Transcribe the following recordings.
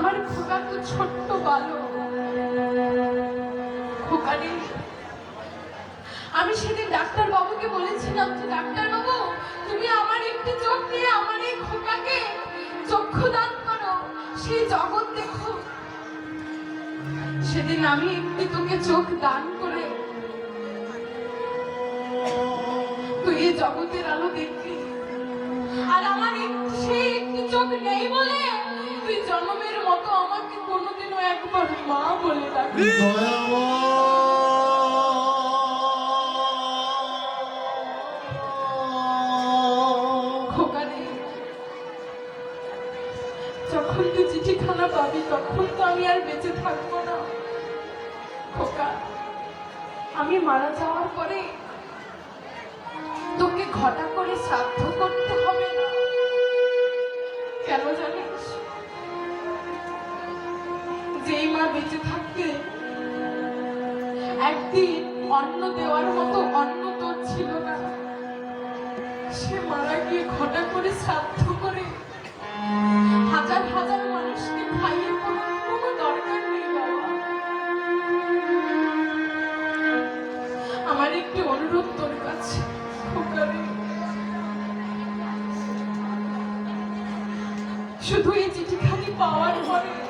আমার খোকা তো ছোট্ট বালক। খোকা রে আমি সেদিন ডাক্তার বাবুকে বলেছিলাম যে ডাক্তার বাবু তুমি আমার একটি চোখ দিয়ে আমার এই খোকাকে চক্ষু দান করো। সেই জগৎ দেখো। সেদিন আমি একটি তোকে চোখ দান করে তুই এই জগতের আলো দেখবি আর আমার সেই একটি চোখ নেই বলে তুই কোনোদিনও একবার মা বলে খোকা যখন তুই চিঠিখানা পাবি, তখন তো আমি আর বেঁচে থাকব না। খোকা, আমি মারা যাওয়ার পরে তোকে ঘটা করে শ্রাদ্ধ যেই মা বেঁচে থাকতে একদিন অন্ন দেওয়ার মতো অন্ন তোর ছিল না। সে মারা গিয়ে ঘটা করে, শ্রাদ্ধ করে হাজার হাজার মানুষকে খাইয়ে কোনো দরকার নেই আমার একটি অনুরোধ তোর কাছে শুধু এই চিঠিখানি পাওয়ার পরে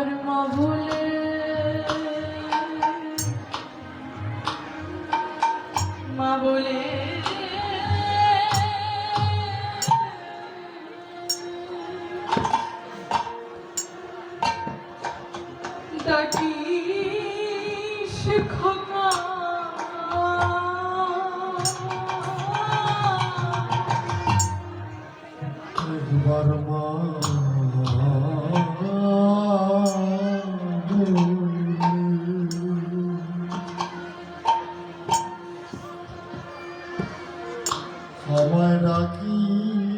ধর্ম ভুলে। মা বলে ডাকি শিক্ষমা বর্মা ডাকি